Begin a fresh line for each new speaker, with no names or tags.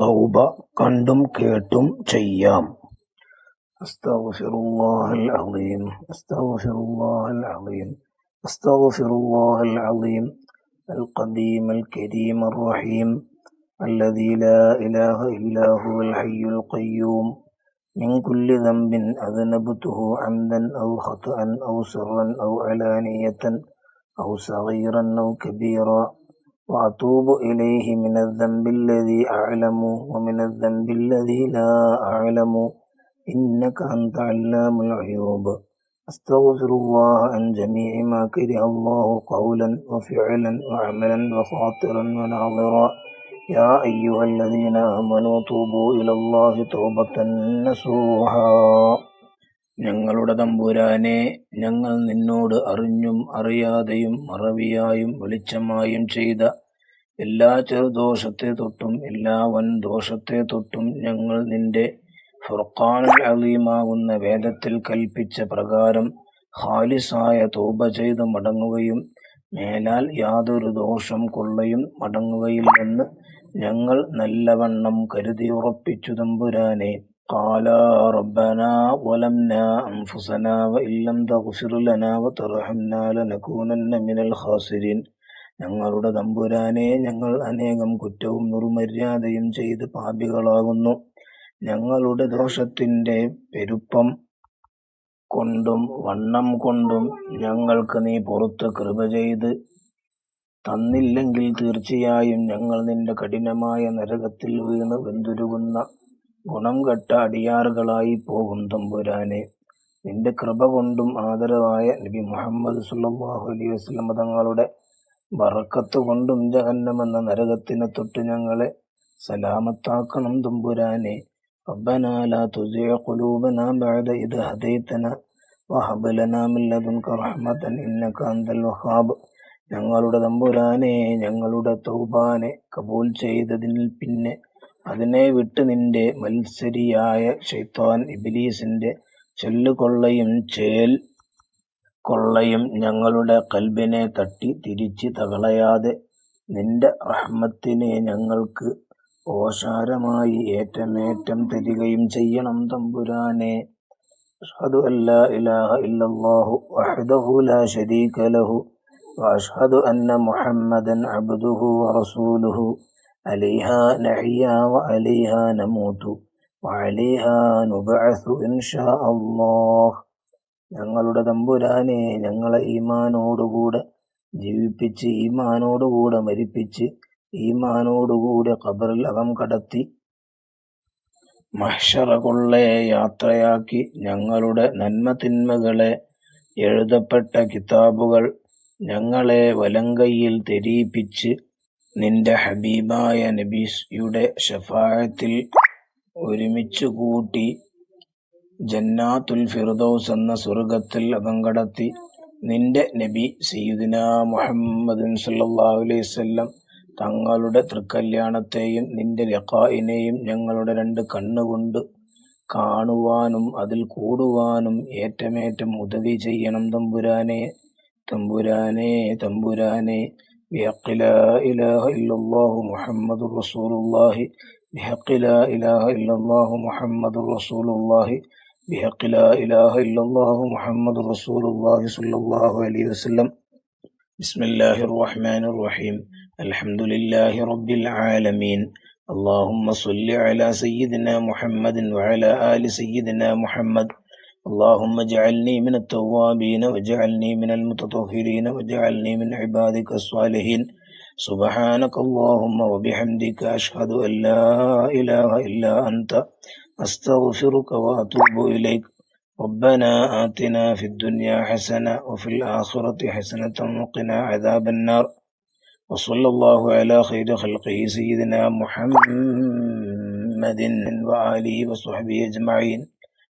തൗബ കണ്ടും കേട്ടും ചെയ്യാം أستغفر الله العظيم أستغفر الله العظيم أستغفر الله العظيم القديم الكريم الرحيم الذي لا إله إلا هو الحي القيوم من كل ذنب أذنبته عمدا أو خطأ أو سرا أو علانية أو صغيرا أو كبيرا وأتوب إليه من الذنب الذي أعلم ومن الذنب الذي لا أعلم. إنك أنت علام العيوب. أستغفر الله عن جميع ما كره الله قولا وفعلا وعملا وخاطرا وناظرا. يا أيها الذين آمنوا توبوا إلى الله توبة نصوحا ഞങ്ങളുടെ തമ്പുരാനെ ഞങ്ങൾ നിന്നോട് അറിഞ്ഞും അറിയാതെയും മറവിയായും വെളിച്ചമായും ചെയ്ത എല്ലാ ചെറുദോഷത്തെ തൊട്ടും എല്ലാ വൻ ദോഷത്തെ തൊട്ടും ഞങ്ങൾ നിന്റെ ഫുർഖാനുൽ അലീമാകുന്ന വേദത്തിൽ കൽപ്പിച്ച പ്രകാരം ഖാലിസായ തോപ ചെയ്ത് മടങ്ങുകയും മേലാൽ യാതൊരു ദോഷം കൊള്ളയും മടങ്ങുകയില്ലെന്ന് ഞങ്ങൾ നല്ലവണ്ണം കരുതി ഉറപ്പിച്ചു തമ്പുരാനെ. قال ربنا ظلمنا أنفسنا وإن لم تغفر لنا وترحمنا لنكونن من الخاسرين ഞങ്ങളുടെ തമ്പുരാനെ ഞങ്ങൾ അനേകം കുറ്റവും നിർമര്യാദയും ചെയ്ത് പാപികളാകുന്നു ഞങ്ങളുടെ ദോഷത്തിന്റെ പെരുപ്പം കൊണ്ടും വണ്ണം കൊണ്ടും ഞങ്ങൾക്ക് നീ പുറത്ത് കൃപ ചെയ്ത് തന്നില്ലെങ്കിൽ തീർച്ചയായും ഞങ്ങൾ നിന്റെ കഠിനമായ നരകത്തിൽ വീണ് വെന്തുരുകുന്ന ഗുണം കെട്ട അടിയാറുകളായി പോകും തമ്പുരാനെ നിന്റെ കൃപ കൊണ്ടും ആദരവായ നബി മുഹമ്മദ് സുല്ലാഹു അലൈഹി വസ്ലം തങ്ങളുടെ ബറക്കത്ത് കൊണ്ടും ജഹന്നമെന്ന നരകത്തിനെ തൊട്ട് ഞങ്ങളെ സലാമത്താക്കണം തമ്പുരാനെ ربنا لا تزغ قلوبنا بعد إذ هديتنا وهب لنا من لدنك رحمة إنك أنت الوهاب ഞങ്ങളുടെ തമ്പുരാനെ ഞങ്ങളുടെ തൗബാനെ കബൂൽ ചെയ്തതിൽ പിന്നെ അതിനെ വിട്ട് നിന്റെ മത്സരിയായ ശൈത്താൻ ഇബ്ലീസിന്റെ ചൊല്ലുകൊള്ളയും ചേൽ കൊള്ളയും ഞങ്ങളുടെ കൽബിനെ തട്ടി തിരിച്ച് തകളയാതെ നിന്റെ റഹ്മത്തിനെ ഞങ്ങൾക്ക് ഓശാരമായി ഏറ്റമേറ്റം തരികയും ചെയ്യണം തമ്പുരാനെ. അഷ്ഹദു അല്ലാ ഇലാഹ ഇല്ലല്ലാഹു വഹ്ദഹു ലാ ശരീക ലഹു വഅഷ്ഹദു അന്ന മുഹമ്മദൻ അബ്ദുഹു വറസൂലുഹു عليها نحيا وعليها نموت وعليها نبعث إن شاء الله ഞങ്ങളുടെ തമ്പുരാനെ ഞങ്ങളെ ഈമാനോടുകൂടെ ജീവിപ്പിച്ച് ഈമാനോടുകൂടെ മരിപ്പിച്ച് ഈമാനോടുകൂടെ ഖബറിൽ അകം കടത്തി മഹ്ഷറ കൊള്ളെ യാത്രയാക്കി ഞങ്ങളുടെ നന്മ തിന്മകളെ എഴുതപ്പെട്ട കിതാബുകൾ ഞങ്ങളെ വലങ്കയിൽ തെരിയിപ്പിച്ച് നിന്റെ ഹബീബായ നബീസിയുടെ ഷഫായത്തിൽ ഒരുമിച്ച് കൂട്ടി ജന്നാത്തുൽ ഫിർദൌസ് എന്ന സ്വർഗത്തിൽ അകം കടത്തി നിന്റെ നബി സയ്യുദിന മുഹമ്മദ് സല്ലാസ്വല്ലം തങ്ങളുടെ തൃക്കല്യാണത്തെയും നിന്റെ ലഖായിനെയും ഞങ്ങളുടെ രണ്ട് കണ്ണുകൊണ്ട് കാണുവാനും അതിൽ കൂടുവാനും ഏറ്റമേറ്റം ഉദവി ചെയ്യണം തമ്പുരാനെ തമ്പുരാനെ തമ്പുരാനെ. بحق لا إله إلا الله محمد رسول الله بحق لا إله إلا الله محمد رسول الله بحق لا إله إلا الله محمد رسول الله صلى الله عليه وسلم. بسم الله الرحمن الرحيم. الحمد لله رب العالمين. اللهم صل على سيدنا محمد وعلى آل سيدنا محمد. اللهم اجعلني من التوابين واجعلني من المتطهرين واجعلني من عبادك الصالحين. سبحانك اللهم وبحمدك أشهد أن لا إله إلا أنت. أستغفرك وأتوب إليك. ربنا آتنا في الدنيا حسنة وفي الآخرة حسنة وقنا عذاب النار. وصلى الله على خير خلقه سيدنا محمد وآله وصحبه أجمعين.